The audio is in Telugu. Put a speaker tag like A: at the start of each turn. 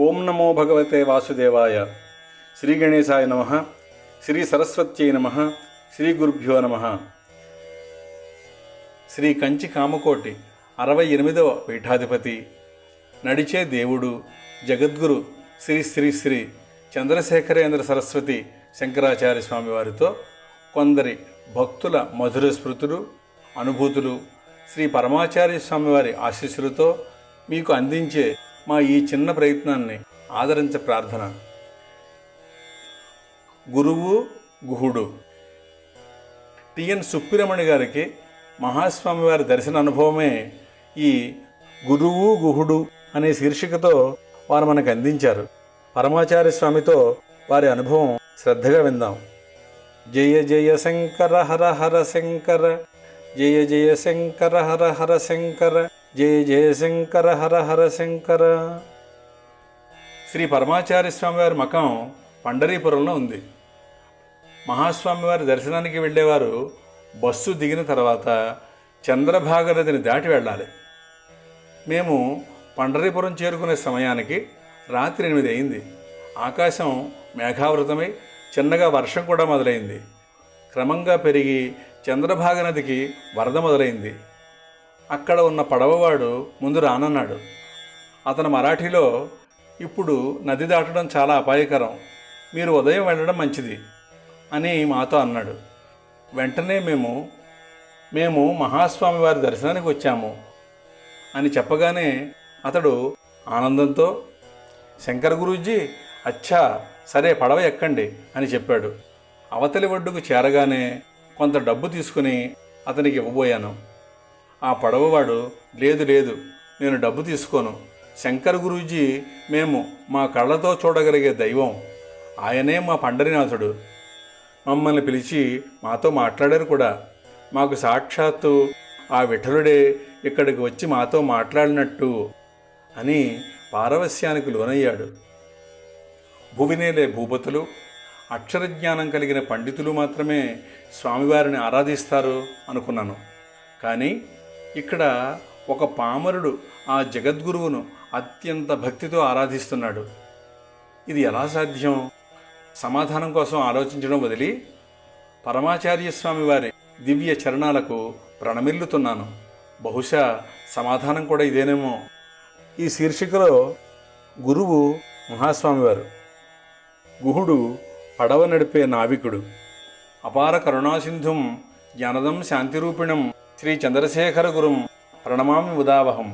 A: ఓం నమో భగవతే వాసుదేవాయ. శ్రీ గణేశాయ నమ. శ్రీ సరస్వత్యై నమ. శ్రీ గురుభ్యో నమ. శ్రీ కంచి కామకోటి అరవై ఎనిమిదవ పీఠాధిపతి. నడిచే దేవుడు జగద్గురు శ్రీ శ్రీ శ్రీ చంద్రశేఖరేంద్ర సరస్వతి శంకరాచార్య స్వామివారితో కొందరి భక్తుల మధుర స్మృతులు అనుభూతులు శ్రీ పరమాచార్య స్వామివారి ఆశీస్సులతో మీకు అందించే మా ఈ చిన్న ప్రయత్నాన్ని ఆదరించ ప్రార్థన. గురువు గుహుడు. టిఎన్ సుప్పిరమణి గారికి మహాస్వామి వారి దర్శన అనుభవమే ఈ గురువు గుహుడు అనే శీర్షికతో వారు మనకు అందించారు. పరమాచార్య స్వామితో వారి అనుభవం శ్రద్ధగా విందాం. జయ జయ శంకర హర హర శంకర జయ జయ శంకర హర హర శంకర. జయ జయ శంకర హర హర శంకర. శ్రీ పరమాచార్య స్వామివారి మకం పండరీపురంలో ఉంది. మహాస్వామివారి దర్శనానికి వెళ్ళేవారు బస్సు దిగిన తర్వాత చంద్రభాగ నదిని దాటి వెళ్ళాలి. మేము పండరీపురం చేరుకునే సమయానికి రాత్రి ఎనిమిది అయింది. ఆకాశం మేఘావృతమై చిన్నగా వర్షం కూడా మొదలైంది. క్రమంగా పెరిగి చంద్రభాగ నదికి వరద మొదలైంది. అక్కడ ఉన్న పడవవాడు ముందు రానన్నాడు. అతను మరాఠీలో ఇప్పుడు నది దాటడం చాలా అపాయకరం. మీరు ఉదయం వెళ్ళడం మంచిది అని మాతో అన్నాడు. వెంటనే మేము మేము మహాస్వామి వారి దర్శనానికి వచ్చాము అని చెప్పగానే అతడు ఆనందంతో శంకర గురూజీ అచ్చా సరే పడవ ఎక్కండి అని చెప్పాడు. అవతలి ఒడ్డుకు చేరగానే కొంత డబ్బు తీసుకుని అతనికి ఇవ్వబోయాను. ఆ పడవవాడు లేదు లేదు నేను డబ్బు తీసుకోను. శంకర్ గురూజీ మేము మా కళ్ళతో చూడగలిగే దైవం. ఆయనే మా పండరినాథుడు. మమ్మల్ని పిలిచి మాతో మాట్లాడారు కూడా. మాకు సాక్షాత్తు ఆ విఠలుడే ఇక్కడికి వచ్చి మాతో మాట్లాడినట్టు అని పారవస్యానికి లోనయ్యాడు. భువినేలే భూపతులు అక్షరజ్ఞానం కలిగిన పండితులు మాత్రమే స్వామివారిని ఆరాధిస్తారు అనుకున్నాను. కానీ ఇక్కడ ఒక పామరుడు ఆ జగద్గురువును అత్యంత భక్తితో ఆరాధిస్తున్నాడు. ఇది ఎలా సాధ్యం? సమాధానం కోసం ఆలోచించడం వదిలి పరమాచార్య స్వామి వారి దివ్య చరణాలకు ప్రణమిల్లుతున్నాను. బహుశా సమాధానం కూడా ఇదేనేమో. ఈ శీర్షికలో గురువు మహాస్వామివారు గుహుడు పడవ నడిపే నావికుడు అపార కరుణాసింధుం జ్ఞానదం శాంతిరూపిణం శ్రీ చంద్రశేఖర గురుం ప్రణమామి ఉదావహం